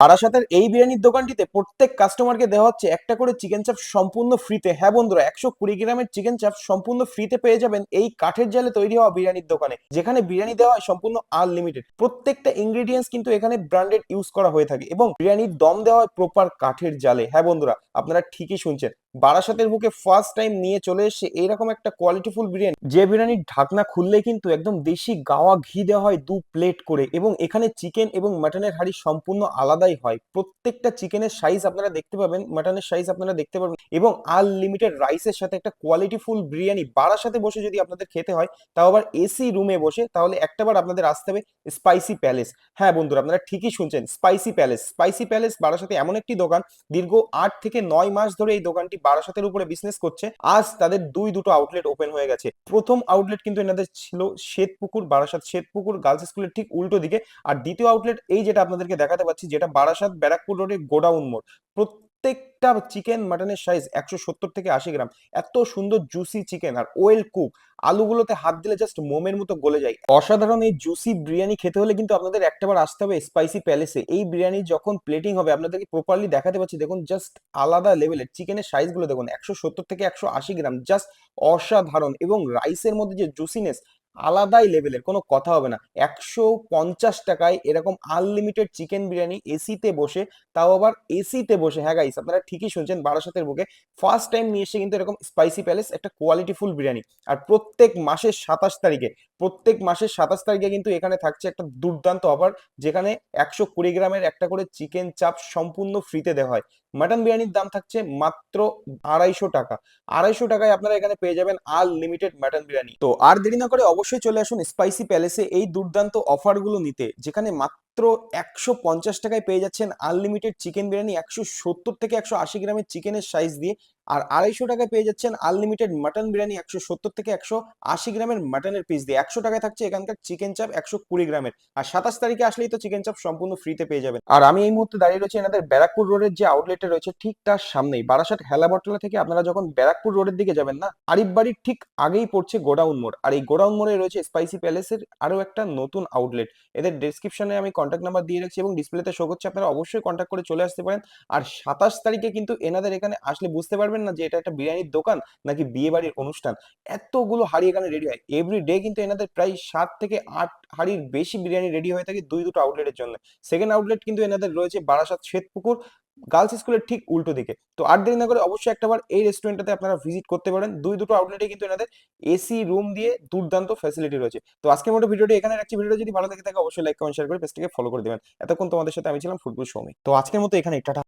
বারাসাতের এই বিরিয়ানির দোকানটিতে প্রত্যেক কাস্টমারকে দেওয়া হচ্ছে একটা করে চিকেন চাপ সম্পূর্ণ ফ্রিতে হ্যাঁ বন্ধুরা, একশো কুড়ি গ্রামের চিকেন চাপ সম্পূর্ণ ফ্রিতে পেয়ে যাবেন এই কাঠের জালে তৈরি হওয়া বিরিয়ানির দোকানে, যেখানে বিরিয়ানি দেওয়া হয় সম্পূর্ণ আনলিমিটেড প্রত্যেকটা ইনগ্রিডিয়েন্টস কিন্তু এখানে ব্র্যান্ডেড ইউজ করা হয়ে থাকে এবং বিরিয়ানির দম দেওয়া হয় প্রপার কাঠের জালে। হ্যাঁ বন্ধুরা, আপনারা ঠিকই শুনছেন। বারাসাতের বুকে ফার্স্ট টাইম নিয়ে চলে এসে এইরকম একটা কোয়ালিটিফুল বিরিয়ানি, যে বিরিয়ানির ঢাকনা খুললে কিন্তু একদম দেশি গাওয়া ঘি দেওয়া হয় দু প্লেট করে এবং এখানে চিকেন এবং মাটনের হাড়ি সম্পূর্ণ আলাদাই হয়। প্রত্যেকটা চিকেনের সাইজ আপনারা দেখতে পাবেন মাটনের সাইজ আপনারা দেখতে পাবেন এবং আনলিমিটেড রাইসের সাথে একটা কোয়ালিটিফুল বিরিয়ানি বারাসাতে বসে যদি আপনাদের খেতে হয়, তাও আবার এসি রুমে বসে তাহলে একটাবার আপনাদের আসতে হবে স্পাইসি প্যালেস হ্যাঁ বন্ধুরা, আপনারা ঠিকই শুনছেন স্পাইসি প্যালেস স্পাইসি প্যালেস বারাসাতে এমন একটি দোকান, দীর্ঘ আট থেকে নয় মাস ধরে এই দোকানটি বারাসাতের উপরে বিজনেস করছে। আজ তাদের দুই দুটো আউটলেট ওপেন হয়ে গেছে। প্রথম আউটলেট কিন্তু এনাদের ছিল শ্বেতপুকুর বারাসাত শ্বেতপুকুর গার্লস স্কুলের ঠিক উল্টো দিকে। আর দ্বিতীয় আউটলেট এই যেটা আপনাদেরকে দেখাতে পাচ্ছি, যেটা বারাসাত ব্যারাকপুর রোডে গোডাউন মোড়। প্রত্যেকটা চিকেন মাটনের সাইজ একশো সত্তর থেকে আশি গ্রাম। এত সুন্দর জুসি চিকেন আর ওয়েল কুক আলুগুলোতে হাত দিলে জাস্ট মোমের মতো গলে যায়। অসাধারণ এই জুসি বিরিয়ানি খেতে হলে কিন্তু আপনাদের একটাবার আসতে হবে স্পাইসি প্যালেসে এই বিরিয়ানি যখন প্লেটিং হবে, আপনাদেরকে প্রপারলি দেখাতে পাচ্ছি, দেখুন জাস্ট আলাদা লেভেলের চিকেনের সাইজগুলো দেখুন, একশো সত্তর থেকে একশো আশি গ্রাম। জাস্ট অসাধারণ এবং রাইসের মধ্যে যে জুসিনেস আলাদাই লেভেলের, কোনো কথা হবে না। একশো পঞ্চাশ টাকায় এরকম আনলিমিটেড চিকেন বিরিয়ানি এসিতে বসে, তাও আবার এসিতে বসে। হ্যাঁ গাইস আপনারা ঠিকই শুনছেন বারাসাতের বুকে। ফার্স্ট টাইম নিয়ে এসে কিন্তু এরকম স্পাইসি প্যালেস একটা কোয়ালিটিফুল বিরিয়ানি। আর প্রত্যেক মাসের সাতাশ তারিখে, প্রত্যেক মাসের সাতাশ তারিখে কিন্তু এখানে থাকছে একটা দুর্দান্ত অফার যেখানে একশো কুড়ি গ্রামের একটা করে চিকেন চাপ সম্পূর্ণ ফ্রিতে দেওয়া হয়। মাটন বিরিয়ানির দাম থাকছে মাত্র আড়াইশো টাকা। আড়াইশো টাকায় আপনারা এখানে পেয়ে যাবেন আনলিমিটেড মাটন বিরিয়ানি। তো আর দেরি না করে অবশ্যই চলে আসুন স্পাইসি প্যালেসে এই দুর্দান্ত অফারগুলো নিতে যেখানে মাত্র একশো পঞ্চাশ টাকায় পেয়ে যাচ্ছেন আনলিমিটেড চিকেন বিরিয়ানি, একশো সত্তর থেকে একশো আশি গ্রামের চিকেনের সাইজ দিয়ে। আর আড়াইশো টাকায় পেয়ে যাচ্ছেন আনলিমিটেড মাটন বিরিয়ানি, একশো সত্তর থেকে একশো আশি গ্রামের মাটনের পিস দিয়ে। একশো টাকায় থাকছে এখানকার চিকেন চাপ একশো কুড়ি গ্রামের। আর সাতাশ তারিখে আসলেই তো চিকেন চাপ সম্পূর্ণ ফ্রিতে পেয়ে যাবেন। আর আমি এই মুহূর্তে দাঁড়িয়ে রয়েছি এনাদের ব্যারাকপুর রোডের যে আউটলেটে রয়েছে, ঠিক তার সামনেই। বারাসাত হেলাবটলা থেকে আপনারা যখন ব্যারাকপুর রোডের দিকে যাবেন না, আরিফ বাড়ির ঠিক আগেই পড়ছে গোডাউন মোড়। আর এই গোডাউন মোড়ে রয়েছে স্পাইসি প্যালেসের আরও একটা নতুন আউটলেট এদের ডেসক্রিপশনে আমি কন্ট্যাক্ট নাম্বার দিয়ে রাখছি এবং ডিসপ্লেতে শো করছে, আপনারা অবশ্যই কন্ট্যাক্ট করে চলে আসতে পারেন। আর সাতাশ তারিখে কিন্তু এনাদের এখানে আসলে বুঝতে পারবেন না যে এটা একটা বিরিয়ানির দোকান নাকি বিয়ে বাড়ির অনুষ্ঠান। এতগুলো হাড়ি এখানে রেডি হয়। এভরি ডে কিন্তু এনাদের প্রায় সাত থেকে আট হাড়ির বেশি বিরিয়ানি রেডি হয়ে থাকে দুই, দুটো আউটলেটের জন্য। সেকেন্ড আউটলেট কিন্তু এনাদের রয়েছে বারাসাত শ্বেতপুকুর গার্লস স্কুলের ঠিক উল্টো দিকে। তো আট দেরি না করে অবশ্যই একটাবার এই রেস্টুরেন্টটাতে আপনারা ভিজিট করতে পারেন। দুই দুটো আউটলেটে কিন্তু এনাদের এসি রুম দিয়ে দুর্দান্ত ফ্যাসিলিটি রয়েছে। তো আজকের মতো ভিডিওটি এখানে রাখছি। ভিডিওটা যদি ভালো লাগে থাকে, অবশ্যই লাইক কমেন্ট শেয়ার করে পেজটিকে ফলো করে দেবেন। এতক্ষণ তোমাদের সাথে আমি ছিলাম ফুটবল সৌমিক তো আজকের মতো এখানে টাটা।